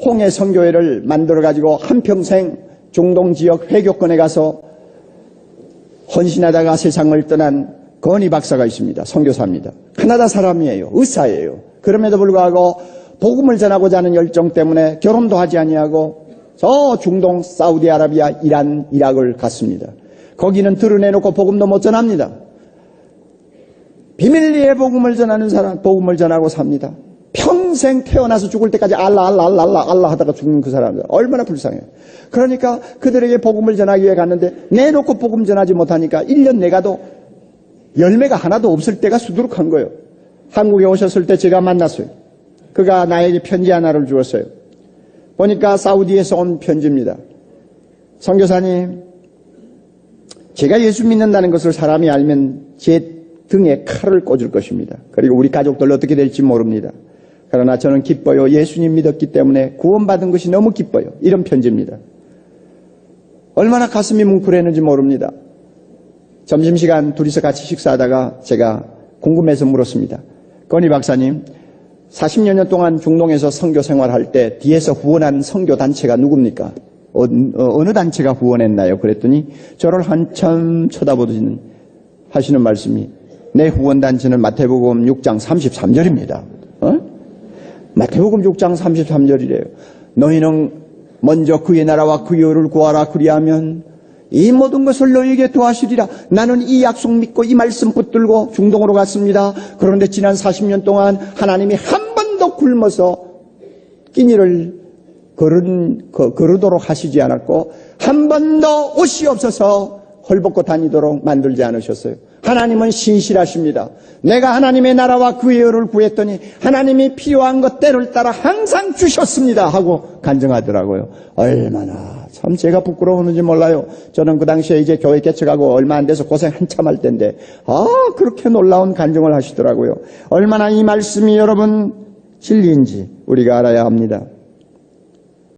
홍해 선교회를 만들어 가지고 한평생 중동 지역 회교권에 가서 헌신하다가 세상을 떠난 건희 박사가 있습니다. 선교사입니다. 카나다 사람이에요. 의사예요. 그럼에도 불구하고 복음을 전하고자 하는 열정 때문에 결혼도 하지 아니하고 저 중동 사우디아라비아 이란 이락을 갔습니다. 거기는 드러내놓고 복음도 못 전합니다. 비밀리에 복음을 전하는 사람 복음을 전하고 삽니다. 평 생 태어나서 죽을 때까지 알라 알라 알라 알라 알라 하다가 죽는 그 사람들 얼마나 불쌍해요. 그러니까 그들에게 복음을 전하기 위해 갔는데 내놓고 복음 전하지 못하니까 1년 내가도 열매가 하나도 없을 때가 수두룩한 거예요. 한국에 오셨을 때 제가 만났어요. 그가 나에게 편지 하나를 주었어요. 보니까 사우디에서 온 편지입니다. 선교사님, 제가 예수 믿는다는 것을 사람이 알면 제 등에 칼을 꽂을 것입니다. 그리고 우리 가족들 어떻게 될지 모릅니다. 그러나 저는 기뻐요. 예수님 믿었기 때문에 구원받은 것이 너무 기뻐요. 이런 편지입니다. 얼마나 가슴이 뭉클했는지 모릅니다. 점심시간 둘이서 같이 식사하다가 제가 궁금해서 물었습니다. 건희 박사님, 40여 년 동안 중동에서 선교 생활할 때 뒤에서 후원한 선교 단체가 누굽니까? 어, 느 단체가 후원했나요? 그랬더니 저를 한참 쳐다보시는 하시는 말씀이 내 후원 단체는 마태복음 6장 33절입니다. 어? 마태복음 6장 33절이래요. 너희는 먼저 그의 나라와 그의 의를 구하라 그리하면 이 모든 것을 너희에게 도와주리라. 나는 이 약속 믿고 이 말씀 붙들고 중동으로 갔습니다. 그런데 지난 40년 동안 하나님이 한 번도 굶어서 끼니를 거, 거르도록 하시지 않았고 한 번도 옷이 없어서 헐벗고 다니도록 만들지 않으셨어요. 하나님은 신실하십니다. 내가 하나님의 나라와 그의 의를 구했더니 하나님이 필요한 것 때를 따라 항상 주셨습니다 하고 간증하더라고요. 얼마나 참 제가 부끄러웠는지 몰라요. 저는 그 당시에 이제 교회 개척하고 얼마 안 돼서 고생 한참 할 텐데 아 그렇게 놀라운 간증을 하시더라고요. 얼마나 이 말씀이 여러분 진리인지 우리가 알아야 합니다.